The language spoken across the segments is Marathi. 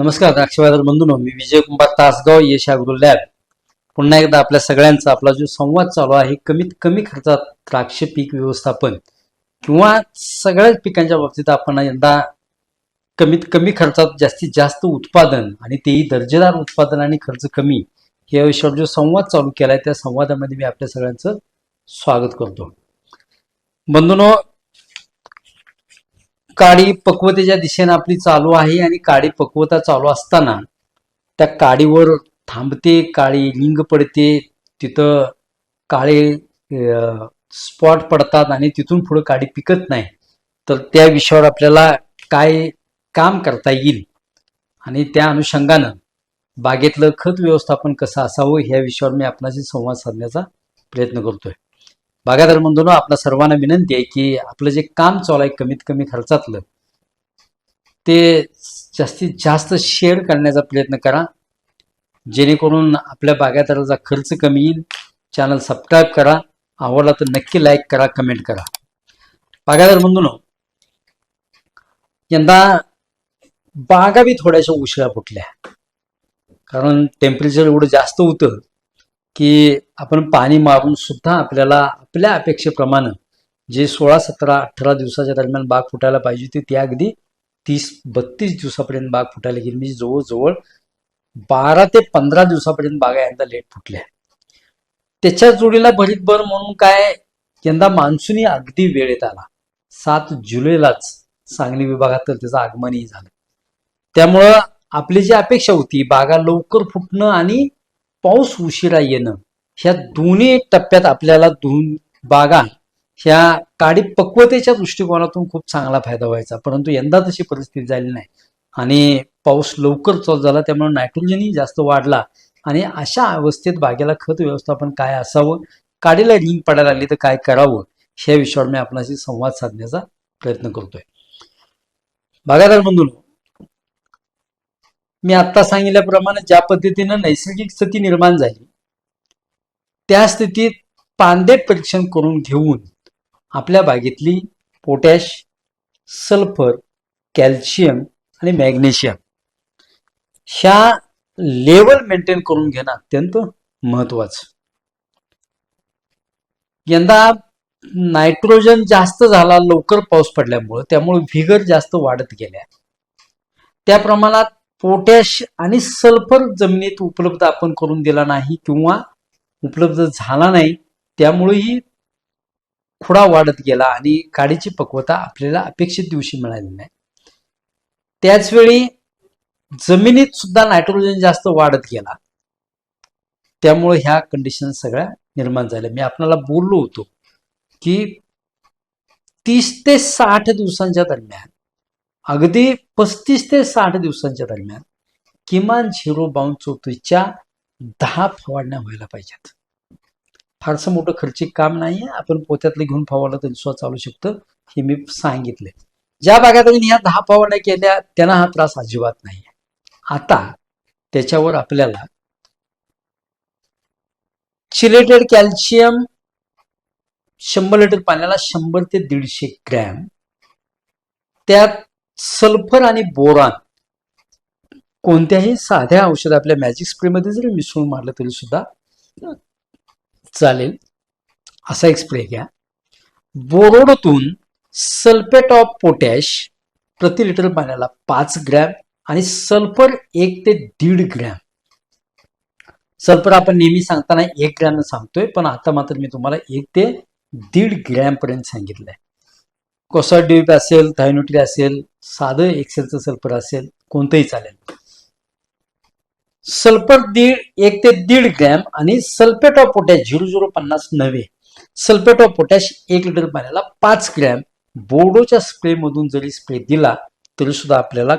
नमस्कार द्राक्षबाजार बंधून मी विजय कुंभार तासगाव यश अग्रो लॅब. पुन्हा एकदा आपल्या सगळ्यांचा आपला जो संवाद चालू आहे कमीत कमी खर्चात द्राक्ष पीक व्यवस्थापन किंवा सगळ्याच पिकांच्या बाबतीत आपण यंदा कमीत कमी खर्चात जास्तीत जास्त उत्पादन आणि तेही दर्जेदार उत्पादन आणि खर्च कमी या विषयावर जो संवाद चालू केलाय त्या संवादामध्ये मी आपल्या सगळ्यांचं स्वागत करतो. बंधूनो काडी पक्वतेच्या दिशेने आपली चालू आहे आणि काडी पक्वता चालू असताना त्या काडीवर थांबते काळी लिंग पडते तिथं काळे स्पॉट पडतात आणि तिथून पुढे काडी पिकत नाही. तर त्या विषयावर आपल्याला काय काम करता येईल आणि त्या अनुषंगानं बागेतलं खत व्यवस्थापन कसं असावं ह्या विषयावर मी आपणाशी संवाद साधण्याचा प्रयत्न करतोय. बागायदार बंधून आपल्या सर्वांना विनंती आहे की आपलं जे काम चालू आहे कमीत कमी खर्चातलं ते जास्तीत जास्त शेअर करण्याचा प्रयत्न करा. जेणेकरून आपल्या बागायदाराचा खर्च कमी येईल चॅनल सबस्क्राईब करा. आवडला तर नक्की लाईक करा कमेंट करा. बागायदार बंधूंनो यंदा बागा बी थोड्याशा उशिरा फुटल्या. कारण टेम्परेचर एवढं जास्त होतं. की आपण पाणी मारून सुद्धा आपल्याला आपल्या अपेक्षेप्रमाणे जे सोळा सतरा अठरा दिवसाच्या दरम्यान बाग फुटायला पाहिजे होती ती अगदी तीस बत्तीस दिवसापर्यंत बाग फुटायला गेली. म्हणजे जवळजवळ बारा ते पंधरा दिवसापर्यंत बागा यंदा लेट फुटल्या. त्याच्या जोडीला भरीत भर म्हणून काय यंदा मान्सूनही अगदी वेळेत आला. सात जुलैलाच सांगली विभागात तर त्याचं आगमनही झालं. त्यामुळं आपली जी अपेक्षा होती बागा लवकर फुटणं आणि पाऊस उशिरा येणं ह्या दोन्ही टप्प्यात आपल्याला दोन बागा ह्या काडी पक्वतेच्या दृष्टिकोनातून खूप चांगला फायदा व्हायचा परंतु यंदा तशी परिस्थिती झाली नाही. आणि पाऊस लवकर चालू झाला त्यामुळे नायट्रोजनही जास्त वाढला. आणि अशा अवस्थेत बागेला खत व्यवस्थापन काय असावं? काडीला रिंग पडायला लागली तर काय करावं? ह्या विषयावर मी आपणाशी संवाद साधण्याचा प्रयत्न करतोय. बागायदार बंधू मी आत्ता सांगितल्याप्रमाणे ज्या पद्धतीनं नैसर्गिक स्थिती निर्माण झाली त्या स्थितीत पांदेट परीक्षण करून घेऊन आपल्या बागेतली पोटॅश सल्फर कॅल्शियम आणि मॅग्नेशियम ह्या लेवल मेंटेन करून घेणं अत्यंत महत्वाचं यंदा नायट्रोजन जास्त झाला लवकर पाऊस पडल्यामुळं त्यामुळे व्हिगर जास्त वाढत गेल्या. त्या प्रमाणात पोटॅश आणि सल्फर जमिनीत उपलब्ध आपण करून दिला नाही किंवा उपलब्ध झाला नाही त्यामुळेही खुडा वाढत गेला आणि काडीची पक्वता आपल्याला अपेक्षित दिवशी मिळाली नाही. त्याचवेळी जमिनीत सुद्धा नायट्रोजन जास्त वाढत गेला. त्यामुळे ह्या कंडिशन सगळ्या निर्माण झाल्या. मी आपल्याला बोललो होतो की तीस ते साठ दिवसांच्या दरम्यान अगदी पस्तीस ते साठ दिवसांच्या दरम्यान किमान झिरो बाउंड चौतीसच्या दहा फवारण्या व्हायला पाहिजेत. फारसं मोठं खर्चिक काम नाही आहे आपण पोत्यातलं घेऊन फवारलं तरी सुद्धा चालू शकतं हे मी सांगितले ज्या भागात ह्या दहा फवारण्या केल्या त्यांना हा त्रास अजिबात नाही आता त्याच्यावर आपल्याला चिलेटेड कॅल्शियम शंभर लिटर पाण्याला शंभर ते दीडशे ग्रॅम त्यात सल्फर आणि बोरान कोणत्याही साध्या औषध आपल्या मॅजिक स्प्रेमध्ये जरी मिसळून मारलं तरी सुद्धा चालेल. असा एक स्प्रे घ्या. बोरोडतून सल्फेट ऑफ पोटॅश प्रति लिटर पाण्याला पाच ग्रॅम आणि सल्फर एक ते दीड ग्रॅम. सल्फर आपण नेहमी सांगताना एक ग्रॅम सांगतोय पण आता मात्र मी तुम्हाला एक ते दीड ग्रॅम पर्यंत सांगितलंय. कोसा ड्यूब असेल थायनोट्री असेल साधं एक्सेलचं सल्फर असेल कोणतंही चालेल. सल्फर दीड एक ते दीड ग्रॅम आणि sulphate of potash zero zero पन्नास नव्हे. सल्फेट ऑफ पोटॅश एक लिटर पाण्याला पाच ग्रॅम. बोर्डोच्या स्प्रेमधून जरी स्प्रे दिला तरी सुद्धा आपल्याला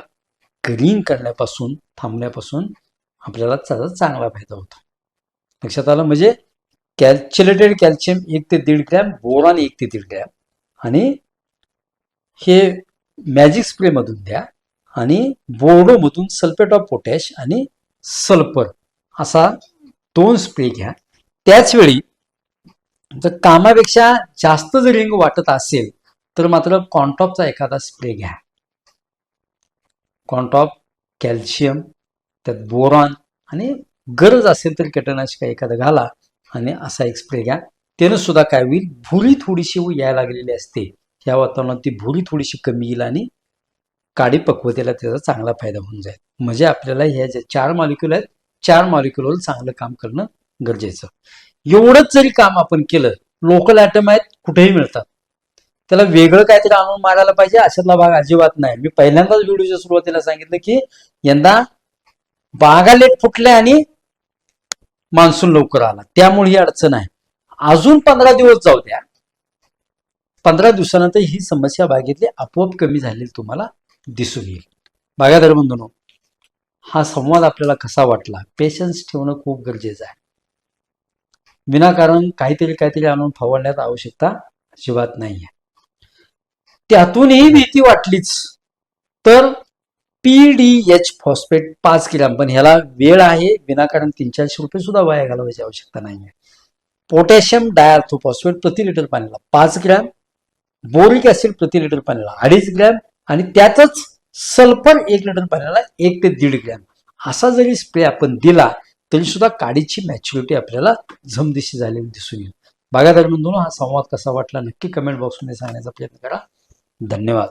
ग्रीन करण्यापासून थांबण्यापासून आपल्याला त्याचा चांगला फायदा होतो. लक्षात आलं म्हणजे कॅल्च्युलेटेड कॅल्शियम एक ते दीड ग्रॅम बोरान एक ते दीड ग्रॅम. आणि हे मॅजिक स्प्रेमधून द्या आणि बोर्डोमधून सल्फेट ऑफ पोटॅश आणि सल्फर असा दोन स्प्रे घ्या. त्याचवेळी जर कामापेक्षा जास्त जर रिंग वाटत असेल तर मात्र कॉन्टॉपचा एखादा स्प्रे घ्या. कॉन्टॉप कॅल्शियम त्यात बोरॉन आणि गरज असेल तर कीटकनाशक एखादं घाला आणि असा एक स्प्रे घ्या. त्यानं सुद्धा काय होईल? भुरी थोडीशी यायला लागलेली असते. या वातावरणात ती भुरी थोडीशी कमी येईल आणि काडी पक्वतेला त्याचा चांगला फायदा होऊन जाईल. म्हणजे आपल्याला ह्या ज्या चार मॉलिक्युल आहेत चार मॉलिक्युलवर चांगलं काम करणं गरजेचं. एवढंच जरी काम आपण केलं लोकल ॲटम आहेत कुठेही मिळतात. त्याला वेगळं काहीतरी आणून मारायला पाहिजे अशातला भाग अजिबात नाही. मी पहिल्यांदाच व्हिडिओच्या सुरुवातीला सांगितलं की यंदा बागा लेट फुटल्या आणि मान्सून लवकर आला. त्यामुळे ही अडचण आहे. अजून पंधरा दिवस जाऊ द्या. पंधरा दिवसानंतर ही समस्या बागेतली आपोआप कमी झालेली तुम्हाला दिसून येईल. बागायदार बंधूंनो हा संवाद आपल्याला कसा वाटला? पेशन्स ठेवणं खूप गरजेचं आहे. विनाकारण काहीतरी काहीतरी आणून फवारण्यात आवश्यकता अजिबात नाही आहे त्यातूनही भीती वाटलीच तर पी डी एच फॉस्फेट पाच ग्रॅम पण ह्याला वेळ आहे विनाकारण तीन चारशे रुपये सुद्धा वाया घालवायची आवश्यकता नाही आहे पोटॅशियम डायर्थोफॉस्फेट प्रति लिटर पाण्याला पाच ग्रॅम बोरिक ऍसिड प्रति लिटर पाण्याला अडीच ग्रॅम आणि त्यातच सल्फर एक लिटर पाण्याला एक ते दीड ग्रॅम. असा जरी स्प्रे आपण दिला तरी सुद्धा काडीची मॅच्युरिटी आपल्याला झमदिशी झालेली दिसून येईल. बागायदार बंधूंनो हा संवाद कसा वाटला नक्की कमेंट बॉक्समध्ये सांगण्याचा प्रयत्न करा. धन्यवाद.